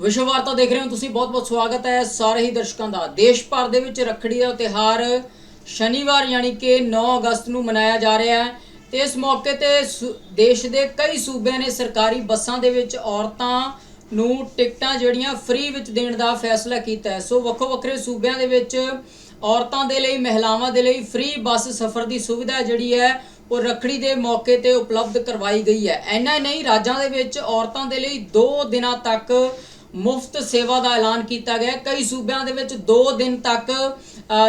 ਵਿਸ਼ਵ ਵਾਰਤਾ ਦੇਖ ਰਹੇ ਹੋ ਤੁਸੀਂ, ਬਹੁਤ-ਬਹੁਤ ਸਵਾਗਤ ਹੈ ਸਾਰੇ ਹੀ ਦਰਸ਼ਕਾਂ ਦਾ। ਦੇਸ਼ ਭਰ ਦੇ ਵਿੱਚ ਰੱਖੜੀ ਦਾ ਤਿਹਾਰ ਸ਼ਨੀਵਾਰ ਯਾਨੀ ਕਿ 9 ਅਗਸਤ ਨੂੰ ਮਨਾਇਆ ਜਾ ਰਿਹਾ ਹੈ ਤੇ ਇਸ ਮੌਕੇ ਤੇ ਸੂ- ਦੇਸ਼ ਦੇ ਕਈ ਸੂਬਿਆਂ ਨੇ ਸਰਕਾਰੀ ਬੱਸਾਂ ਦੇ ਵਿੱਚ ਔਰਤਾਂ ਨੂੰ ਟਿਕਟਾਂ ਜਿਹੜੀਆਂ ਫ੍ਰੀ ਵਿੱਚ ਦੇਣ ਦਾ ਫੈਸਲਾ ਕੀਤਾ ਹੈ। ਸੋ ਵੱਖੋ ਵੱਖਰੇ ਸੂਬਿਆਂ ਦੇ ਵਿੱਚ ਔਰਤਾਂ ਦੇ ਲਈ, ਮਹਿਲਾਵਾਂ ਦੇ ਲਈ ਫ੍ਰੀ ਬੱਸ ਸਫ਼ਰ ਦੀ ਸੁਵਿਧਾ ਜਿਹੜੀ ਹੈ, ਉਹ ਰੱਖੜੀ ਦੇ ਮੌਕੇ ਤੇ ਉਪਲਬਧ ਕਰਵਾਈ ਗਈ ਹੈ। ਇੰਨਾ ਨਹੀਂ, ਰਾਜਾਂ ਦੇ ਵਿੱਚ ਔਰਤਾਂ ਦੇ ਲਈ 2 ਦਿਨਾਂ ਤੱਕ ਮੁਫਤ ਸੇਵਾ ਦਾ ਐਲਾਨ ਕੀਤਾ ਗਿਆ ਕਈ ਸੂਬਿਆਂ ਦੇ ਵਿੱਚ 2 ਦਿਨ ਤੱਕ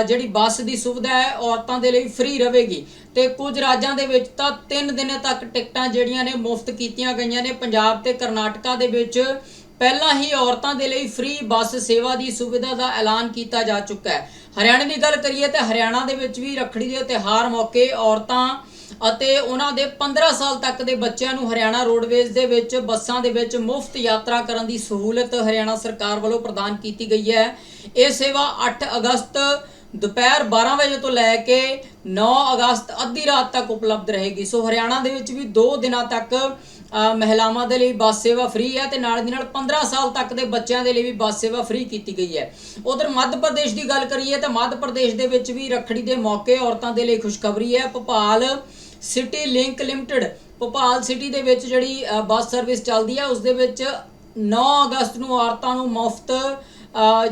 ਜਿਹੜੀ ਬੱਸ ਦੀ ਸੁਵਿਧਾ ਹੈ, ਔਰਤਾਂ ਦੇ ਲਈ ਫ੍ਰੀ ਰਹੇਗੀ। ਤੇ ਕੁਝ ਰਾਜਾਂ ਦੇ ਵਿੱਚ ਤਾਂ 3 ਦਿਨਾਂ ਤੱਕ ਟਿਕਟਾਂ ਜਿਹੜੀਆਂ ਨੇ ਮੁਫਤ ਕੀਤੀਆਂ ਗਈਆਂ ਨੇ। ਪੰਜਾਬ ਤੇ ਕਰਨਾਟਕਾ ਦੇ ਵਿੱਚ ਪਹਿਲਾਂ ਹੀ ਔਰਤਾਂ ਦੇ ਲਈ ਫ੍ਰੀ ਬੱਸ ਸੇਵਾ ਦੀ ਸੁਵਿਧਾ ਦਾ ਐਲਾਨ ਕੀਤਾ ਜਾ ਚੁੱਕਾ ਹੈ। ਹਰਿਆਣਾ ਦੀ ਗੱਲ ਕਰੀਏ ਤਾਂ ਹਰਿਆਣਾ ਦੇ ਵਿੱਚ ਵੀ ਰੱਖੜੀ ਦੇ ਤਿਉਹਾਰ ਮੌਕੇ ਔਰਤਾਂ ਅਤੇ ਉਹਨਾਂ ਦੇ 15 ਸਾਲ ਤੱਕ ਦੇ ਬੱਚਿਆਂ ਨੂੰ ਹਰਿਆਣਾ ਰੋਡਵੇਜ਼ ਦੇ ਵਿੱਚ, ਬੱਸਾਂ ਦੇ ਵਿੱਚ ਮੁਫਤ ਯਾਤਰਾ ਕਰਨ ਦੀ ਸਹੂਲਤ ਹਰਿਆਣਾ ਸਰਕਾਰ ਵੱਲੋਂ ਪ੍ਰਦਾਨ ਕੀਤੀ ਗਈ ਹੈ। ਇਹ ਸੇਵਾ 8 ਅਗਸਤ ਦੁਪਹਿਰ 12 ਵਜੇ ਤੋਂ ਲੈ ਕੇ 9 ਅਗਸਤ ਅੱਧੀ ਰਾਤ ਤੱਕ ਉਪਲਬਧ ਰਹੇਗੀ। ਸੋ ਹਰਿਆਣਾ ਦੇ ਵਿੱਚ ਵੀ 2 ਦਿਨਾਂ ਤੱਕ ਮਹਿਲਾਵਾਂ ਦੇ ਲਈ ਬੱਸ ਸੇਵਾ ਫ੍ਰੀ ਹੈ ਤੇ ਨਾਲ ਦੀ ਨਾਲ 15 ਸਾਲ ਤੱਕ ਦੇ ਬੱਚਿਆਂ ਦੇ ਲਈ ਵੀ ਬੱਸ ਸੇਵਾ ਫ੍ਰੀ ਕੀਤੀ ਗਈ ਹੈ। ਉਧਰ ਮੱਧ ਪ੍ਰਦੇਸ਼ ਦੀ ਗੱਲ ਕਰੀਏ ਤਾਂ ਮੱਧ ਪ੍ਰਦੇਸ਼ ਦੇ ਵਿੱਚ ਵੀ ਰੱਖੜੀ ਦੇ ਮੌਕੇ ਔਰਤਾਂ ਦੇ ਲਈ ਖੁਸ਼ਖਬਰੀ ਹੈ। Bhopal city link limited Bhopal city ਦੇ ਵਿੱਚ ਜਿਹੜੀ ਬੱਸ ਸਰਵਿਸ ਚੱਲਦੀ ਹੈ ਉਸ ਦੇ ਵਿੱਚ 9 ਅਗਸਤ ਨੂੰ ਔਰਤਾਂ ਨੂੰ ਮੁਫਤ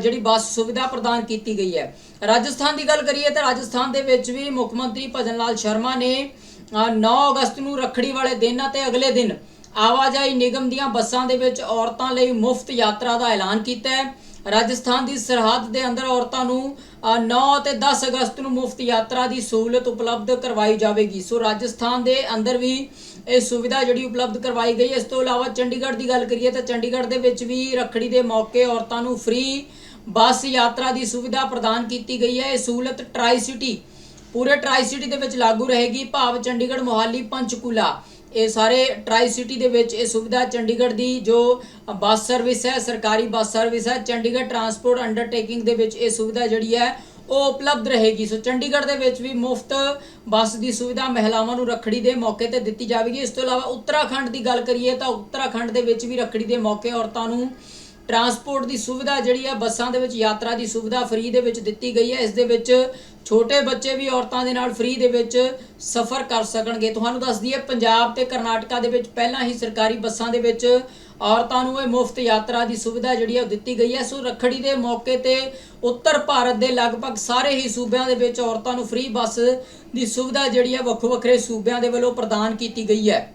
ਜਿਹੜੀ ਬੱਸ ਸੁਵਿਧਾ ਪ੍ਰਦਾਨ ਕੀਤੀ ਗਈ ਹੈ। ਰਾਜਸਥਾਨ ਦੀ ਗੱਲ ਕਰੀਏ ਤਾਂ ਰਾਜਸਥਾਨ ਦੇ ਵਿੱਚ ਵੀ ਮੁੱਖ ਮੰਤਰੀ ਭਜਨ ਲਾਲ ਸ਼ਰਮਾ ਨੇ ਅ, 9 ਅਗਸਤ ਨੂੰ ਰੱਖੜੀ ਵਾਲੇ ਦਿਨ ਅਤੇ ਅਗਲੇ ਦਿਨ ਆਵਾਜਾਈ ਨਿਗਮ ਦੀਆਂ ਬੱਸਾਂ ਦੇ ਵਿੱਚ ਔਰਤਾਂ ਲਈ ਮੁਫਤ ਯਾਤਰਾ ਦਾ ਐਲਾਨ ਕੀਤਾ ਹੈ। ਰਾਜਸਥਾਨ ਦੀ ਸਰਹੱਦ ਦੇ ਅੰਦਰ ਔਰਤਾਂ ਨੂੰ ਅ, 9 ਅਤੇ 10 ਅਗਸਤ ਨੂੰ ਮੁਫਤ ਯਾਤਰਾ ਦੀ ਸਹੂਲਤ ਉਪਲਬਧ ਕਰਵਾਈ ਜਾਵੇਗੀ। ਸੋ ਰਾਜਸਥਾਨ ਦੇ ਅੰਦਰ ਵੀ ਇਹ ਸੁਵਿਧਾ ਜਿਹੜੀ ਉਪਲਬਧ ਕਰਵਾਈ ਗਈ ਇਸ ਤੋਂ ਇਲਾਵਾ ਚੰਡੀਗੜ੍ਹ ਦੀ ਗੱਲ ਕਰੀਏ ਤਾਂ ਚੰਡੀਗੜ੍ਹ ਦੇ ਵਿੱਚ ਵੀ ਰੱਖੜੀ ਦੇ ਮੌਕੇ ਔਰਤਾਂ ਨੂੰ ਫ੍ਰੀ ਬੱਸ ਯਾਤਰਾ ਦੀ ਸੁਵਿਧਾ ਪ੍ਰਦਾਨ ਕੀਤੀ ਗਈ ਹੈ। ਇਹ ਸਹੂਲਤ ਟਰਾਈ ਸਿਟੀ ਪੂਰੇ ਟਰਾਈ ਸਿਟੀ ਦੇ ਵਿੱਚ ਲਾਗੂ ਰਹੇਗੀ। ਭਾਵ ਚੰਡੀਗੜ੍ਹ ਮੋਹਾਲੀ ਪੰਚਕੂਲਾ। ਇਹ ਸਾਰੇ ਟਰਾਈ ਸਿਟੀ ਦੇ ਵਿੱਚ ਇਹ ਸੁਵਿਧਾ ਚੰਡੀਗੜ੍ਹ ਦੀ ਜੋ ਬੱਸ ਸਰਵਿਸ ਹੈ, ਸਰਕਾਰੀ ਬੱਸ ਸਰਵਿਸ ਹੈ, ਚੰਡੀਗੜ੍ਹ ਟਰਾਂਸਪੋਰਟ ਅੰਡਰਟੇਕਿੰਗ ਦੇ ਵਿੱਚ ਇਹ ਸੁਵਿਧਾ ਜਿਹੜੀ ਹੈ, ਉਹ ਉਪਲਬਧ ਰਹੇਗੀ। ਸੋ ਚੰਡੀਗੜ੍ਹ ਦੇ ਵਿੱਚ ਵੀ ਮੁਫਤ ਬੱਸ ਦੀ ਸੁਵਿਧਾ ਮਹਿਲਾਵਾਂ ਨੂੰ ਰੱਖੜੀ ਦੇ ਮੌਕੇ ਤੇ ਦਿੱਤੀ ਜਾਵੇਗੀ। ਇਸ ਤੋਂ ਇਲਾਵਾ ਉੱਤਰਾਖੰਡ ਦੀ ਗੱਲ ਕਰੀਏ ਤਾਂ ਉੱਤਰਾਖੰਡ ਦੇ ਵਿੱਚ ਵੀ ਰੱਖੜੀ ਦੇ ਮੌਕੇ ਔਰਤਾਂ ਨੂੰ ਟਰਾਂਸਪੋਰਟ ਦੀ ਸੁਵਿਧਾ ਜਿਹੜੀ ਹੈ, ਬੱਸਾਂ ਦੇ ਵਿੱਚ ਯਾਤਰਾ ਦੀ ਸੁਵਿਧਾ ਫ੍ਰੀ ਦੇ ਵਿੱਚ ਦਿੱਤੀ ਗਈ ਹੈ। ਇਸ ਦੇ ਵਿੱਚ ਛੋਟੇ ਬੱਚੇ ਵੀ ਔਰਤਾਂ ਦੇ ਨਾਲ ਫ੍ਰੀ ਦੇ ਵਿੱਚ ਸਫ਼ਰ ਕਰ ਸਕਣਗੇ। ਤੁਹਾਨੂੰ ਦੱਸ ਦਈਏ, ਪੰਜਾਬ ਤੇ ਕਰਨਾਟਕਾ ਦੇ ਵਿੱਚ ਪਹਿਲਾਂ ਹੀ ਸਰਕਾਰੀ ਬੱਸਾਂ ਦੇ ਵਿੱਚ ਔਰਤਾਂ ਨੂੰ ਇਹ ਮੁਫਤ ਯਾਤਰਾ ਦੀ ਸੁਵਿਧਾ ਜਿਹੜੀ ਹੈ ਉਹ ਦਿੱਤੀ ਗਈ ਹੈ। ਸੋ ਰੱਖੜੀ ਦੇ ਮੌਕੇ ਤੇ ਉੱਤਰ ਭਾਰਤ ਦੇ ਲਗਭਗ ਸਾਰੇ ਹੀ ਸੂਬਿਆਂ ਦੇ ਵਿੱਚ ਔਰਤਾਂ ਨੂੰ ਫ੍ਰੀ ਬੱਸ ਦੀ ਸੁਵਿਧਾ ਜਿਹੜੀ ਹੈ ਵੱਖੋ ਵੱਖਰੇ ਸੂਬਿਆਂ ਦੇ ਵੱਲੋਂ ਪ੍ਰਦਾਨ ਕੀਤੀ ਗਈ ਹੈ।